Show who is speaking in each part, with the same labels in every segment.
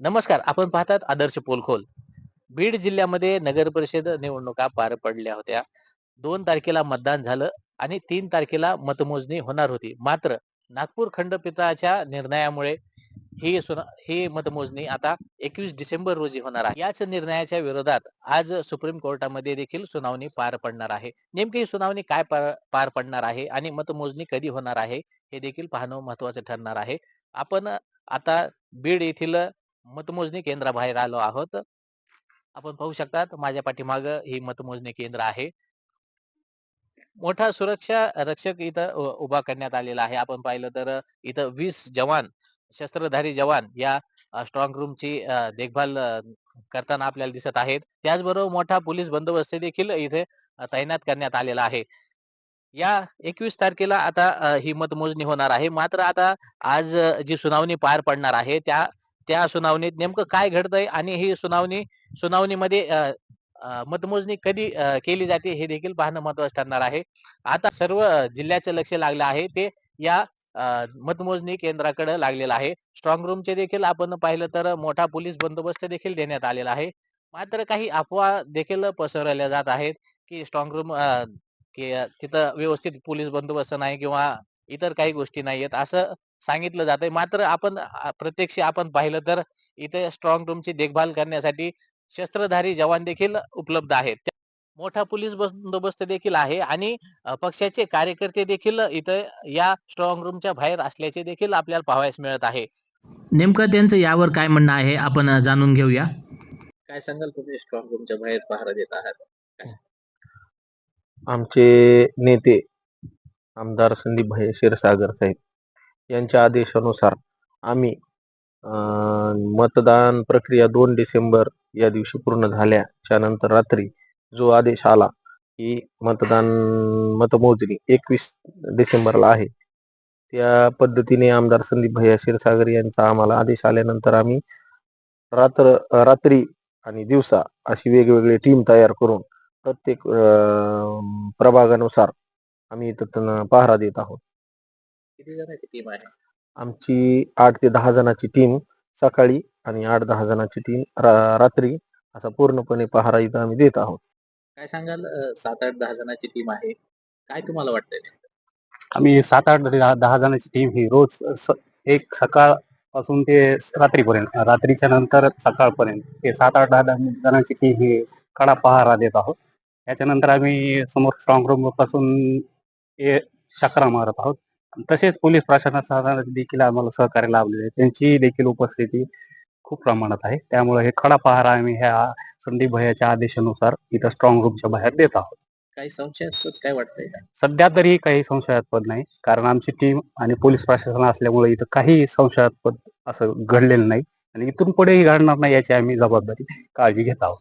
Speaker 1: नमस्कार आपण पाहतात आदर्श पोलखोल. बीड जिल्ह्यामध्ये नगर परिषद निवडणुका पार पडल्या होत्या. दोन तारखेला मतदान झालं आणि तीन तारखेला मतमोजणी होणार होती. मात्र नागपूर खंडपीठाच्या निर्णयामुळे ही ही मतमोजणी आता एकवीस डिसेंबर रोजी होणार आहे. याच निर्णयाच्या विरोधात आज सुप्रीम कोर्टामध्ये देखील सुनावणी पार पडणार आहे. नेमकी ही सुनावणी काय पार पार पडणार आहे आणि मतमोजणी कधी होणार आहे हे देखील पाहणं महत्वाचं ठरणार आहे. आपण आता बीड येथील मतमोजणी केंद्राबाहेर आलो आहोत. आपण पाहू शकतात माझ्या पाठीमाग ही मतमोजणी केंद्र आहे. मोठा सुरक्षा रक्षक इथं उभा करण्यात आलेला आहे. आपण पाहिलं तर इथं वीस जवान शस्त्रधारी जवान या स्ट्रॉंग रूमची देखभाल करताना आपल्याला दिसत आहेत. त्याचबरोबर मोठा पोलीस बंदोबस्त देखील इथे तैनात करण्यात आलेला आहे. या एकवीस तारखेला आता ही मतमोजणी होणार आहे. मात्र आता आज जी सुनावणी पार पडणार आहे त्या त्या सुनावणीत नेमकं काय घडतंय आणि ही सुनावणी सुनावणीमध्ये मतमोजणी कधी केली जाते हे देखील पाहणं महत्वाचं ठरणार आहे. आता सर्व जिल्ह्याचं लक्ष लागलं आहे ते या मतमोजणी केंद्राकडे लागलेलं आहे. स्ट्रॉंग रूमचे देखील आपण पाहिलं तर मोठा पोलीस बंदोबस्त देखील देण्यात आलेला आहे. मात्र काही अफवा देखील पसरवल्या जात आहेत की स्ट्रॉंग रूम तिथं व्यवस्थित पोलीस बंदोबस्त नाही किंवा इतर काही गोष्टी नाहीयेत. असं सांगितलं जातंय. मात्र आपण प्रत्यक्ष आपण पाहिलं तर इथे स्ट्रॉंग रूमची देखभाल करण्यासाठी शस्त्रधारी जवान देखील उपलब्ध आहेत. त्या- मोठा पोलीस बंदोबस्त देखील आहे आणि अ, पक्षाचे कार्यकर्ते देखील इथे या स्ट्रॉंग रूमच्या बाहेर असल्याचे देखील आपल्याला पाहावयास मिळत आहे.
Speaker 2: नेमकं त्यांचं यावर काय म्हणणं आहे आपण अ, जाणून घेऊया.
Speaker 1: काय सांगाल तुम्ही स्ट्रॉंग रूमच्या बाहेर पहारा देत आहात?
Speaker 3: आमचे नेते आमदार संदीप भाई क्षीरसागर साहेब. यांच्या आदेशानुसार आम्ही मतदान प्रक्रिया दोन डिसेंबर या दिवशी पूर्ण झाल्याच्यानंतर रात्री जो आदेश आला की मतदान मतमोजणी एकवीस डिसेंबरला आहे त्या पद्धतीने आमदार संदीप भैया क्षीरसागर यांचा आम्हाला आदेश आल्यानंतर आम्ही रात्र रात्री आणि दिवसा अशी वेगवेगळी टीम तयार करून प्रत्येक प्रभागानुसार आम्ही इथं पहारा देत आहोत.
Speaker 1: किती जणांची टीम आहे?
Speaker 3: आमची आठ ते दहा जणांची टीम सकाळी आणि आठ दहा जणांची टीम रात्री असा पूर्णपणे पहारा इथं आम्ही देत आहोत.
Speaker 1: काय सांगाल अ, सात आठ दहा जणांची टीम आहे? काय तुम्हाला वाटतंय
Speaker 4: आम्ही सात आठ दहा दहा जणांची टीम ही रोज स- एक सकाळपासून ते रात्रीपर्यंत रात्रीच्या नंतर सकाळपर्यंत ते सात आठ दहा दहा जणांची टीम ही कडा पहारा देत आहोत. त्याच्यानंतर आम्ही समोर स्ट्रॉंग रूमपासून हे चक्रा मारत आहोत. तसेच पोलीस प्रशासनाचा देखील आम्हाला सहकार्य लाभलेले आहे. त्यांची देखील उपस्थिती खूप प्रमाणात आहे. त्यामुळे हे खडा पहारा आम्ही ह्या संदीप भैयाच्या आदेशानुसार इथं स्ट्रॉंग रूमच्या बाहेर देत आहोत.
Speaker 1: काही संशयास्पद काय वाटतंय? का
Speaker 4: सध्या तरी काही संशयास्पद नाही. कारण आमची टीम आणि पोलीस प्रशासन असल्यामुळे इथं काही संशयास्पद असं घडलेलं नाही. आणि इथून पुढेही घडणार नाही याची आम्ही जबाबदारी काळजी घेत आहोत.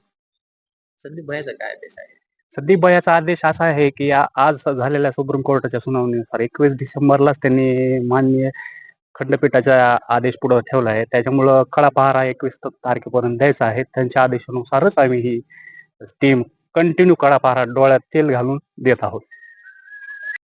Speaker 1: संदीप भाईचा काय आदेश आहे?
Speaker 4: संदीप भयाचा आदेश असा आहे की या- आज झालेल्या सुप्रीम कोर्टाच्या सुनावणीनुसार एकवीस डिसेंबरलाच त्यांनी मान्य खंडपीठाचा आदेश पुढे ठेवला आहे. त्याच्यामुळं कडा पहारा एकवीस तारखेपर्यंत द्यायचा आहे. त्यांच्या आदेशानुसारच आम्ही ही टीम कंटिन्यू कडा पहारा डोळ्यात तेल घालून देत आहोत.